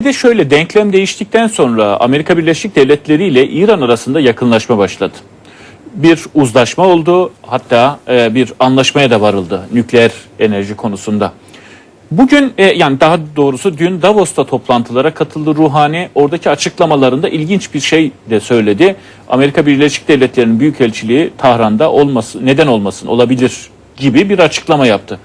Bir de şöyle denklem değiştikten sonra Amerika Birleşik Devletleri ile İran arasında yakınlaşma başladı. Bir uzlaşma oldu hatta e, bir anlaşmaya da varıldı nükleer enerji konusunda. Bugün e, yani daha doğrusu dün Davos'ta toplantılara katıldı Ruhani. Oradaki açıklamalarında ilginç bir şey de söyledi. Amerika Birleşik Devletleri'nin büyükelçiliği Tahran'da olması neden olmasın olabilir gibi bir açıklama yaptı.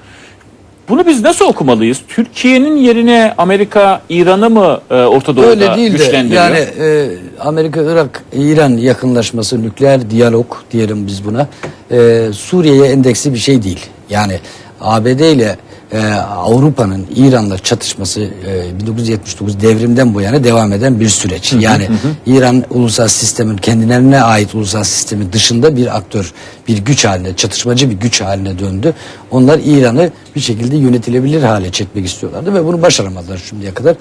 Bunu biz nasıl okumalıyız? Türkiye'nin yerine Amerika İran'ı mı e, Orta Doğu'da Öyle değil de güçlendiriyor? yani e, Amerika, Irak, İran yakınlaşması, nükleer diyalog diyelim biz buna e, Suriye'ye endeksli bir şey değil. Yani ABD ile e, Avrupa'nın İran'la çatışması e, 1979 devrimden bu yana devam eden bir süreç. Yani İran ulusal sistemin kendilerine ait ulusal sistemin dışında bir aktör, bir güç haline, çatışmacı bir güç haline döndü. Onlar İran'ı bir şekilde yönetilebilir hale çekmek istiyorlardı ve bunu başaramadılar şimdiye kadar.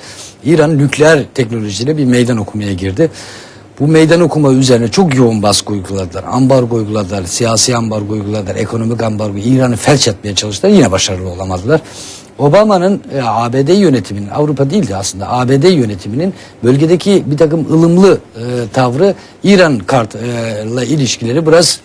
İran nükleer teknolojiyle bir meydan okumaya girdi. Bu meydan okuma üzerine çok yoğun baskı uyguladılar. Ambargo uyguladılar, siyasi ambargo uyguladılar, ekonomik ambargo. İran'ı felç etmeye çalıştılar. Yine başarılı olamadılar. Obama'nın e, ABD yönetiminin, Avrupa değildi aslında, ABD yönetiminin bölgedeki bir takım ılımlı e, tavrı İran kartla ilişkileri biraz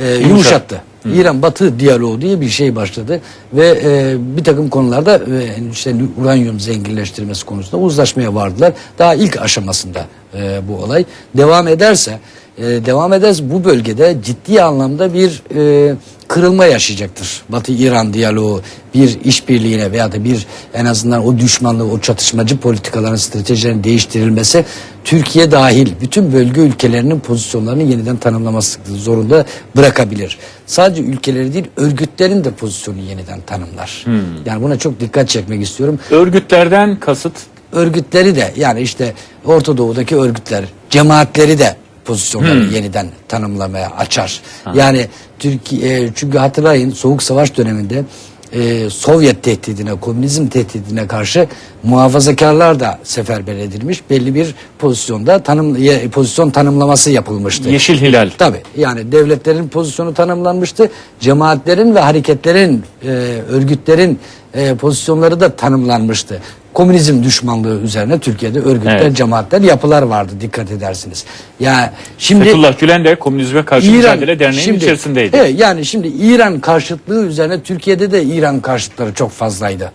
e, yumuşattı. İran Batı diyaloğu diye bir şey başladı ve e, bir takım konularda e, işte uranyum zenginleştirmesi konusunda uzlaşmaya vardılar. Daha ilk aşamasında e, bu olay devam ederse e, devam ederse bu bölgede ciddi anlamda bir e, kırılma yaşayacaktır. Batı-İran diyaloğu bir işbirliğine veya da bir en azından o düşmanlığı, o çatışmacı politikaların, stratejilerin değiştirilmesi Türkiye dahil bütün bölge ülkelerinin pozisyonlarını yeniden tanımlaması zorunda bırakabilir. Sadece ülkeleri değil örgütlerin de pozisyonu yeniden tanımlar. Yani buna çok dikkat çekmek istiyorum Örgütlerden kasıt örgütleri de yani işte Orta Doğu'daki örgütler, cemaatleri de pozisyonları yeniden tanımlamaya açar. Yani Türkiye çünkü hatırlayın Soğuk Savaş döneminde e, Sovyet tehdidine, komünizm tehdidine karşı muhafazakarlar da seferber edilmiş. Belli bir pozisyonda tanım pozisyon tanımlaması yapılmıştı. Yeşil Hilal. Tabii yani devletlerin pozisyonu tanımlanmıştı. Cemaatlerin ve hareketlerin, e, örgütlerin e, pozisyonları da tanımlanmıştı. Komünizm düşmanlığı üzerine Türkiye'de örgütler, Evet. cemaatler, yapılar vardı dikkat edersiniz. Yani şimdi Fethullah Gülen de Komünizme Karşı Mücadele Derneği'nin şimdi- içerisindeydi. Evet, yani şimdi İran karşıtlığı üzerine Türkiye'de de İran karşıtları çok fazlaydı.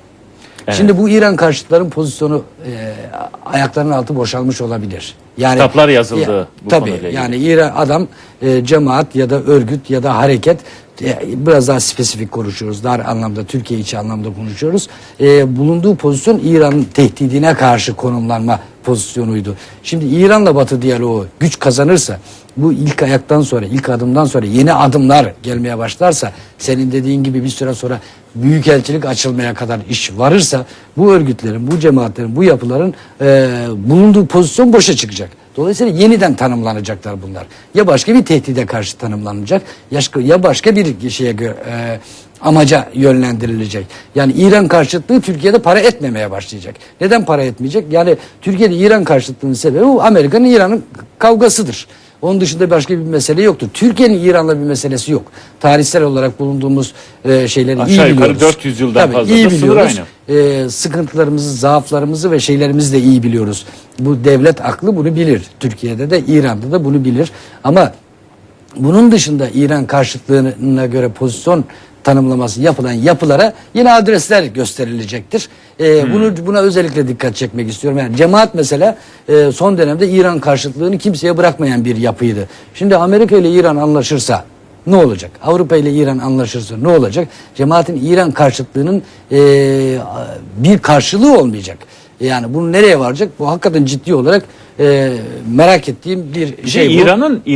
Şimdi bu İran karşıtların pozisyonu e, ayaklarının altı boşalmış olabilir. Yani Kitaplar yazıldı Ya, bu tabii, konuyla ilgili. yani İran adam e, cemaat ya da örgüt ya da hareket biraz daha spesifik konuşuyoruz. Dar anlamda Türkiye içi anlamda konuşuyoruz. E, bulunduğu pozisyon İran'ın tehdidine karşı konumlanma pozisyonuydu. Şimdi İran'la Batı diyaloğu güç kazanırsa bu ilk ayaktan sonra, ilk adımdan sonra yeni adımlar gelmeye başlarsa senin dediğin gibi bir süre sonra büyükelçilik açılmaya kadar iş varırsa bu örgütlerin, bu cemaatlerin, bu yapıların e, bulunduğu pozisyon boşa çıkacak. Dolayısıyla yeniden tanımlanacaklar bunlar. Ya başka bir tehdide karşı tanımlanacak ya, başka bir şeye e, amaca yönlendirilecek. Yani İran karşıtlığı Türkiye'de para etmemeye başlayacak. Neden para etmeyecek? Yani Türkiye'de İran karşıtlığının sebebi Amerika'nın İran'ın kavgasıdır. Onun dışında başka bir mesele yoktur. Türkiye'nin İran'la bir meselesi yok. Tarihsel olarak bulunduğumuz e, şeyleri iyi Aşağı yukarı biliyoruz. 400 yıldan Tabii, fazla iyi biliyoruz. E, sıkıntılarımızı, zaaflarımızı ve şeylerimizi de iyi biliyoruz. Bu devlet aklı bunu bilir. Türkiye'de de İran'da da bunu bilir. Ama bunun dışında İran karşıtlığına göre pozisyon tanımlaması yapılan yapılara yine adresler gösterilecektir. Ee, Bunu buna özellikle dikkat çekmek istiyorum. Yani cemaat mesela e, son dönemde İran karşıtlığını kimseye bırakmayan bir yapıydı. Şimdi Amerika ile İran anlaşırsa ne olacak? Avrupa ile İran anlaşırsa ne olacak? Cemaatin İran karşıtlığının e, bir karşılığı olmayacak. Yani bunu nereye varacak? Bu hakikaten ciddi olarak e, merak ettiğim bir şey bu. İran'ın